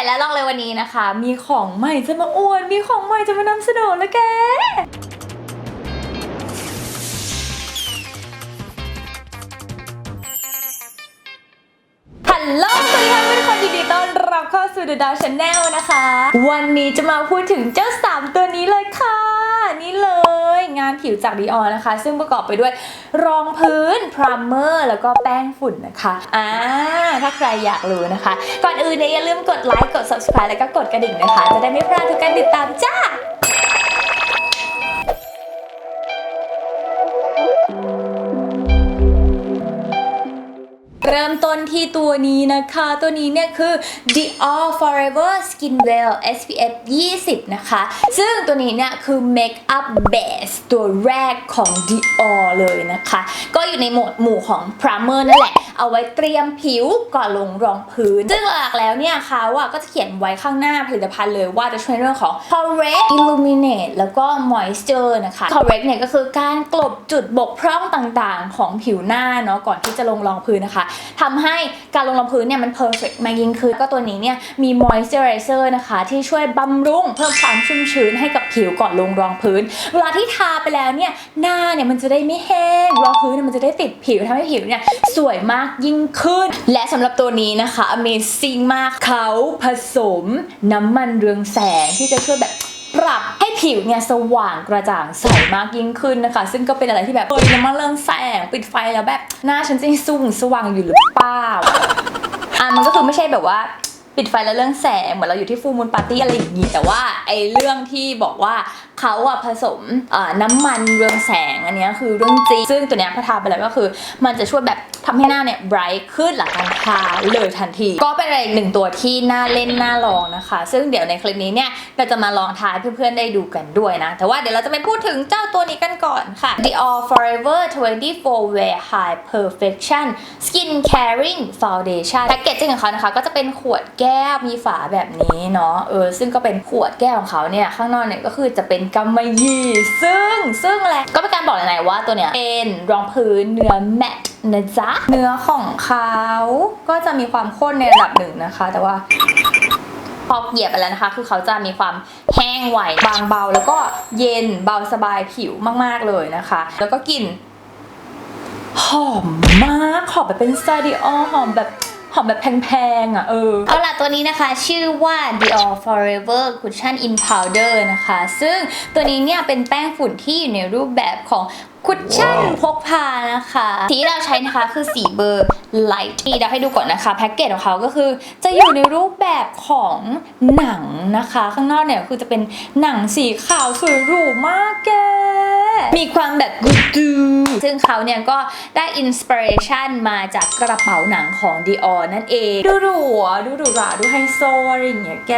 ะและลองเลยวันนี้นะคะ มีของใหม่จะมาอวด มีของใหม่จะมานำเสนอแล้วแก ฮัลโหลสวัสดีค่ะทุกคนยินดีต้อนรับเข้าสู่ The Dow Channel นะคะ วันนี้จะมาพูดถึงเจ้า 3 ตัวนี้เลยค่ะ นี่เลยานผิวจากดีออนนะคะ ซึ่งประกอบไปด้วยรองพื้นพรามเมอร์แล้วก็แป้งฝุ่นนะคะอ่าถ้าใครอยากรู้นะคะ ก่อนอื่นเนี่ยอย่าลืมกดไลค์กด subscribe แล้วก็กดกระดิ่งนะคะ จะได้ไม่พลาดทุกการติดตามจ้าเริ่มต้นที่ตัวนี้นะคะ ตัวนี้เนี่ยคือ Dior Forever Skin Well SPF 20 นะคะ ซึ่งตัวนี้เนี่ยคือ Makeup Base ตัวแรกของ Dior เลยนะคะ ก็อยู่ในหมวดหมู่ของ Primer นั่นแหละ เอาไว้เตรียมผิวก่อนลงรองพื้น ซึ่งหลักแล้วเนี่ยเขาอะก็จะเขียนไว้ข้างหน้าผลิตภัณฑ์เลยว่าจะช่วยเรื่องของ Correct Illuminate แล้วก็ Moisture นะคะ Correct เนี่ยก็คือการกลบจุดบกพร่องต่างๆ ของผิวหน้าเนาะก่อนที่จะลงรองพื้นนะคะทำให้การลงรองพื้นเนี่ยมัน perfect มากยิ่งขึ้นก็ตัวนี้เนี่ยมี moisturizer นะคะ ที่ช่วยบำรุงเพิ่มความชุ่มชื้นให้กับผิวก่อนลงรองพื้น เวลาที่ทาไปแล้วเนี่ยหน้าเนี่ยมันจะได้ไม่แห้งรองพื้นเนี่ยมันจะได้ติดผิวทำให้ผิวเนี่ยสวยมากยิ่งขึ้น และสำหรับตัวนี้นะคะ amazing มากเขาผสมน้ำมันเรืองแสงที่จะช่วยแบบ ปรับให้ผิวเนี่ยสว่างกระจ่างใสมากยิ่งขึ้นนะคะ ซึ่งก็เป็นอะไรที่แบบเฮ้ยน้ำมันเรืองแสงปิดไฟแล้วแบบ หน้าฉันจะสุ่งสว่างอยู่หรือเปล่าอะมันก็คือไม่ใช่แบบว่า ปิดไฟแล้วเรื่องแสงเหมือนเราอยู่ที่ฟูมูลปาร์ตี้อะไรอย่างงี้แต่ว่าไอเรื่องที่บอกว่าเขาอะผสมน้ำมันเรืองแสงอันนี้คือเรื่องจริงซึ่งตัวเนี้ยพอทาไปแล้วก็คือ มันจะช่วยแบบทำให้หน้าเนี่ยไบรท์ขึ้นหลังการทาเลยทันที ก็เป็นอะไรอีกหนึ่งตัวที่น่าเล่นน่าลองนะคะ ซึ่งเดี๋ยวในคลิปนี้เนี่ยเราจะมาลองทาให้เพื่อนๆได้ดูกันด้วยนะ แต่ว่าเดี๋ยวเราจะไปพูดถึงเจ้าตัวนี้กันก่อนค่ะ Dior Forever 24 Wear High Perfection Skin Caring Foundation แพ็กเกจจิ้งของเขานะคะก็จะเป็นขวดแก้ก้วมีฝาแบบนี้เนาะเออซึ่งก็เป็นขวดแก้วของเขาเนี่ยข้างนอกเนี่ยก็คือจะเป็นกำมะหยี่ซึ่งซึ่งแหละก็เป็นการบอกเลยนะว่าตัวเนี้ยเป็นรองพื้นเนื้อแมตนะจ๊ะเนื้อของเขาก็จะมีความข้นในระดับหนึ่งนะคะ แต่ว่าพอเหยียบไปแล้วนะคะ คือเขาจะมีความแห้งไหวบางเบา แล้วก็เย็นเบาสบายผิวมาก ๆ เลยนะคะ แล้วก็กลิ่นหอมมากหอมแบบเป็นสไตล์ดิออหอมแบบ หอมแบบแพงๆอะเออ เอาล่ะตัวนี้นะคะชื่อว่า Dior Forever Cushion in Powder นะคะ ซึ่งตัวนี้เนี่ยเป็นแป้งฝุ่นที่อยู่ในรูปแบบของคุชชั่นพกพานะคะ สีที่เราใช้นะคะคือสีเบอร์ light ที่เดี๋ยวให้ดูก่อนนะคะ แพ็กเกจของเขาก็คือจะอยู่ในรูปแบบของหนังนะคะ ข้างนอกเนี่ยคือจะเป็นหนังสีขาวสวยหรูมากแก มีความแบบกูดูซึ่งเขาเนี่ยก็ได้อินสปิเรชันมาจากกระเป๋าหนังของ Dior นั่นเอง ดูหรูดูหรูหราดูไฮโซอะไรอย่างเงี้ยแก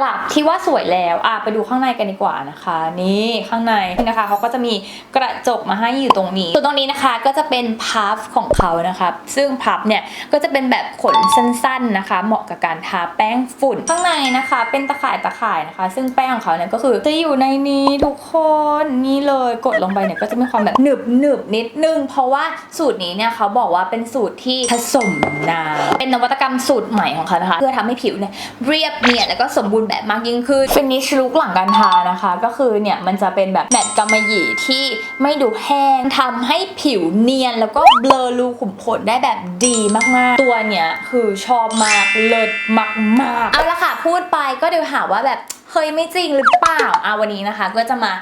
หลักที่ว่าสวยแล้วอะไปดูข้างในกันดีกว่านะคะ นี่ข้างในนะคะเขาก็จะมีกระจกมาให้อยู่ตรงนี้ส่วนตรงนี้นะคะก็จะเป็นพัฟของเขานะคะซึ่งพัฟเนี่ยก็จะเป็นแบบขนสั้นๆนะคะ เหมาะกับการทาแป้งฝุ่นข้างในนะคะ เป็นตะข่ายตะข่ายนะคะ ซึ่งแป้งของเขาเนี่ยก็คือจะอยู่ในนี้ทุกคนนี่เลยกดลงไปเนี่ยก็จะมีความแบบหนึบหนึบนิดนึง เพราะว่าสูตรนี้เนี่ยเขาบอกว่าเป็นสูตรที่ผสมน้ำเป็นนวัตกรรมสูตรใหม่ของเขานะคะ เพื่อทำให้ผิวเนี่ยเรียบเนียนแล้วก็สมบูรณ์แบบมากยิ่งขึ้นฟินิชลุกหลังการทานะคะ ก็คือเนี่ยมันจะเป็นแบบแมตต์กำมะหยี่ที่ไม่ดูแห้งทำให้ผิวเนียนแล้วก็เบลอรูขุมขนได้แบบดีมากๆ ตัวเนี่ยคือชอบมากเลิศมากๆเอาละค่ะพูดไปก็เดี๋ยวหาว่าแบบ เฮ้ยไม่จริงหรือเปล่าอะวันนี้นะคะ ก็จะมา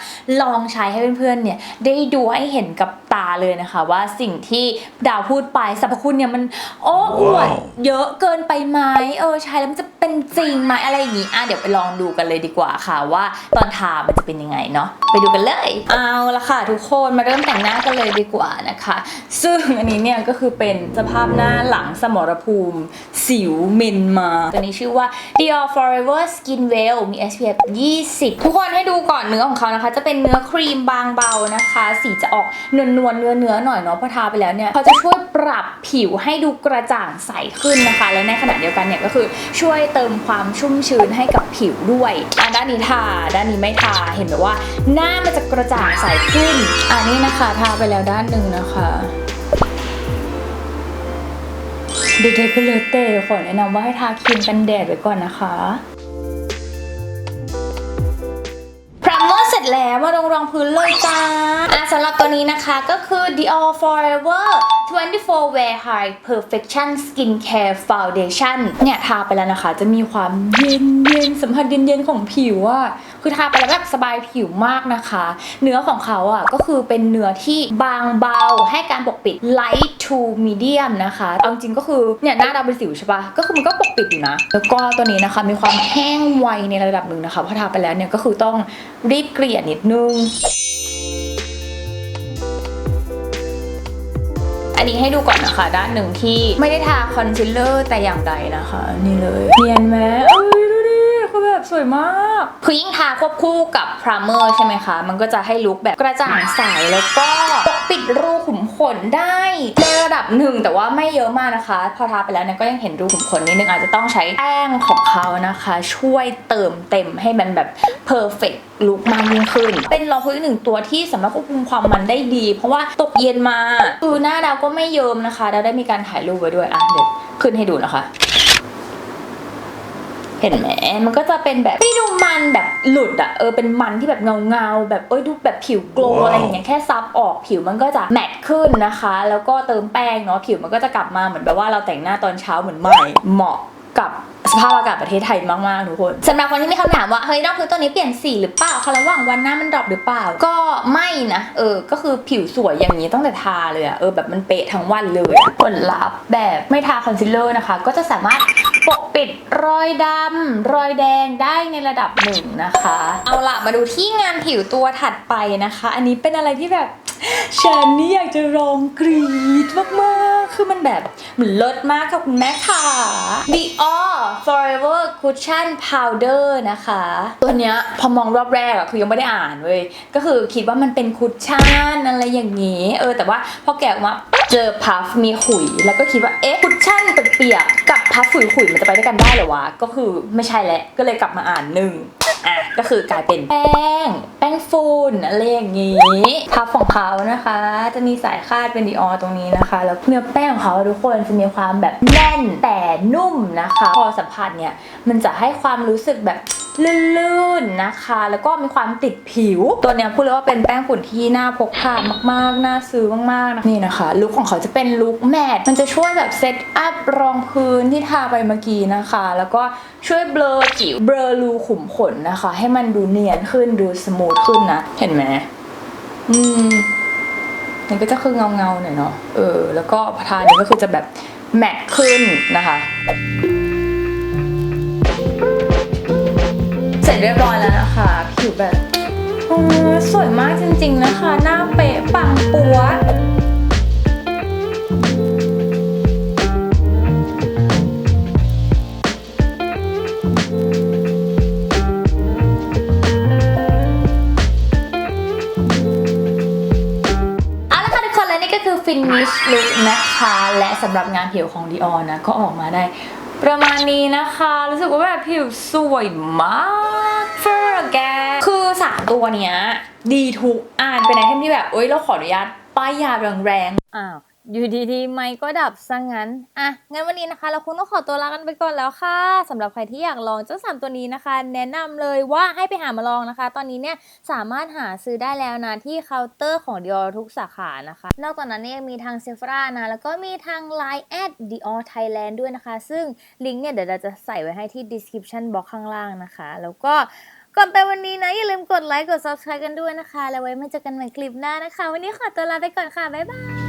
ลองใช้ให้เพื่อนๆเนี่ยได้ดูให้เห็นกับตาเลยนะคะ ว่าสิ่งที่ดาวพูดไปสรรพคุณเนี่ยมันโอ้อวดเยอะเกินไปไหมเออใช้แล้วมันจะเป็นจริงไหมอะไรอย่างงี้อะเดี๋ยวไปลองดูกันเลยดีกว่าค่ะว่าตอนทามันจะเป็นยังไงเนาะไปดูกันเลย เอาละค่ะ ทุกคนมาเริ่มแต่งหน้ากันเลยดีกว่านะคะ ซึ่งอันนี้เนี่ยก็คือเป็นสภาพหน้าหลังสมรภูมิ สิวเมนมา ตัวนี้ชื่อว่า Dior Forever Skin Well มี SPF 20 ทุกคนให้ดูก่อนเนื้อของเขานะคะ จะเป็นเนื้อครีมบางเบานะคะ สีจะออกนวลนวลๆเนื้อเนื้อๆหน่อยเนาะพอทาไปแล้วเนี่ยเขาจะช่วยปรับผิวให้ดูกระจ่างใสขึ้นนะคะ และในขณะเดียวกันเนี่ยก็คือช่วยเติมความชุ่มชื้นให้กับผิวด้วยอะด้านนี้ทาด้านนี้ไม่ทาเห็นแบบว่าหน้ามันจะกระจ่างใสขึ้น อันนี้นะคะทาไปแล้วด้านหนึ่งนะคะเด็กๆก็เลเต้ขอแนะนำว่าให้ทาครีมกันแดดไว้ก่อนนะคะพรามเมอร์เสร็จแล้วมาลงรองพื้นเลยจ้าอะสำหรับตัวนี้นะคะก็คือ Dior Forever 24 Wear High Perfection Skincare Foundation เนี่ยทาไปแล้วนะคะ จะมีความเย็นเย็นสัมผัสเย็นเย็นของผิวอะคือทาไปแล้วแบบสบายผิวมากนะคะ เนื้อของเขาอะก็คือเป็นเนื้อที่บางเบาให้การปกปิด light to medium นะคะเอาจริงก็คือเนี่ยหน้าดำเป็นสิวใช่ปะก็คือมันก็ปกปิดอยู่นะ แล้วก็ตัวนี้นะคะมีความแห้งไวในระดับหนึ่งนะคะพอทาไปแล้วเนี่ยก็คือต้องรีบเกลี่ยนิดนึง อันนี้ให้ดูก่อนนะคะ ด้านหนึ่งที่ไม่ได้ทาคอนซีลเลอร์แต่อย่างใดนะคะ นี่เลยเนียนไหมเอ้ยดูดิคือแบบสวยมากคือยิ่งทาควบคู่กับพรามเมอร์ใช่ไหมคะ มันก็จะให้ลุคแบบกระจ่างใสแล้วก็ ดรูขุมขนได้ในระดับหนึ่งแต่ว่าไม่เยอะมากนะคะ พอทาไปแล้วเนี่ยก็ยังเห็นรูขุมขนนิดนึงอาจจะต้องใช้แป้งของเขานะคะ ช่วยเติมเต็มให้มันแบบเพอร์เฟกลุคมากยิ่งขึ้น เป็นรองพื้นอีกหนึ่งตัวที่สามารถควบคุมความมันได้ดี เพราะว่าตกเย็นมาคือหน้าดาวก็ไม่เยิมนะคะดาวได้มีการถ่ายรูปไว้ด้วยอะเดี๋ยวขึ้นให้ดูนะคะ เห็นไหมมันก็จะเป็นแบบไม่ดูมันแบบหลุดอะเออเป็นมันที่แบบเงาเงาๆแบบเอ้ยดูแบบผิวโกลว์ว้าวอะไรอย่างเงี้ยแค่ซับออกผิวมันก็จะแมตต์ขึ้นนะคะ แล้วก็เติมแป้งเนาะผิวมันก็จะกลับมาเหมือนแบบว่าเราแต่งหน้าตอนเช้าเหมือนใหม่เหมาะกับสภาพอากาศประเทศไทยมากๆทุกคนสำหรับคนที่มีคำถามว่าเฮ้ยรองพื้นตัวนี้เปลี่ยนสีหรือเปล่าคะระหว่างวันหน้ามันดรอปหรือเปล่า ก็ไม่นะเออก็คือผิวสวยอย่างนี้ตั้งแต่ทาเลยอะเออแบบมันเป๊ะทั้งวันเลยอะผลลัพธ์แบบไม่ทาคอนซีลเลอร์นะคะ ก็จะสามารถ ปกปิดรอยดำรอยแดงได้ในระดับหนึ่งนะคะ เอาละมาดูที่งานผิวตัวถัดไปนะคะ อันนี้เป็นอะไรที่แบบฉันนี่อยากจะร้องกรี๊ดมากๆ คือมันแบบมันเลิศมากค่ะคุณแม่ค่ะ Dior Forever Cushion Powder นะคะ ตัวเนี้ยพอมองรอบแรกอะคือยังไม่ได้อ่านเว้ย ก็คือคิดว่ามันเป็นคุชชั่นอะไรอย่างนี้ เออแต่ว่าพอแกะออกมาป เจอพัฟมีขุย แล้วก็คิดว่าเอ๊ะคุชชั่นเปียกๆกับพัฟขุยขุยๆมันจะไปด้วยกันได้เหรอวะ ก็คือไม่ใช่แล้วก็เลยกลับมาอ่านหนึ่งอะก็คือกลายเป็นแป้ง แป้งฝุ่นอะไรอย่างนี้พับของเขานะคะ จะมีสายคาดเป็นดีออตรงนี้นะคะ แล้วเนื้อแป้งของเขาทุกคนจะมีความแบบแน่นแต่นุ่มนะคะ พอสัมผัสเนี่ยมันจะให้ความรู้สึกแบบ ลื่นๆนะคะ แล้วก็มีความติดผิว ตัวเนี้ยพูดเลยว่าเป็นแป้งฝุ่นที่น่าพกพามากๆ น่าซื้อมากๆนะนี่นะคะ ลุคของเขาจะเป็นลุคแมทมันจะช่วยแบบเซตอัพรองพื้นที่ทาไปเมื่อกี้นะคะ แล้วก็ช่วยเบลอผิว เบลอรูขุมขนนะคะ ให้มันดูเนียนขึ้น ดูสมูทขึ้นนะ เห็นไหมอืมมันก็จะคือเงาเงาๆหน่อยเนาะ เออ แล้วก็พอทานี้ก็คือจะแบบแมทขึ้นนะคะ เร็จเรียบร้อยแล้วนะคะ ผิวแบบสวยมากจริงๆนะคะ หน้าเป๊ะปังปัวะเอาละค่ะทุกคนและนี่ก็คือ finish look นะคะ และสำหรับงานผิวของ Dior นะ ก็ออกมาได้ ประมาณนี้นะคะ รู้สึกว่าแบบผิวสวยมากเฟอร์แกคือสามตัวเนี้ย ดีทุกอ่านเป็นไอเทมที่แบบเอ้ยเราขออนุญาตป้ายยาแรงๆอ้าว อยู่ดีๆ ไมค์ก็ดับซะงั้น อะ งั้นวันนี้นะคะ เราคงต้องขอตัวลากันไปก่อนแล้วค่ะสำหรับใครที่อยากลองเจ้าสามตัวนี้นะคะ แนะนำเลยว่าให้ไปหามาลองนะคะ ตอนนี้เนี่ยสามารถหาซื้อได้แล้วนะ ที่เคาน์เตอร์ของ Dior ทุกสาขานะคะ นอกจากนั้นเนี่ยยังมีทาง Sephora นะ แล้วก็มีทาง Line at Dior Thailand ด้วยนะคะ ซึ่งลิงก์เนี่ยเดี๋ยวเราจะใส่ไว้ให้ที่ description box ข้างล่างนะคะ แล้วก็ก่อนไปวันนี้นะ อย่าลืมกดไลค์กด subscribe กันด้วยนะคะ แล้วไว้มาเจอกันใหม่คลิปหน้านะคะ วันนี้ขอตัวลาไปก่อนค่ะ บ๊ายบาย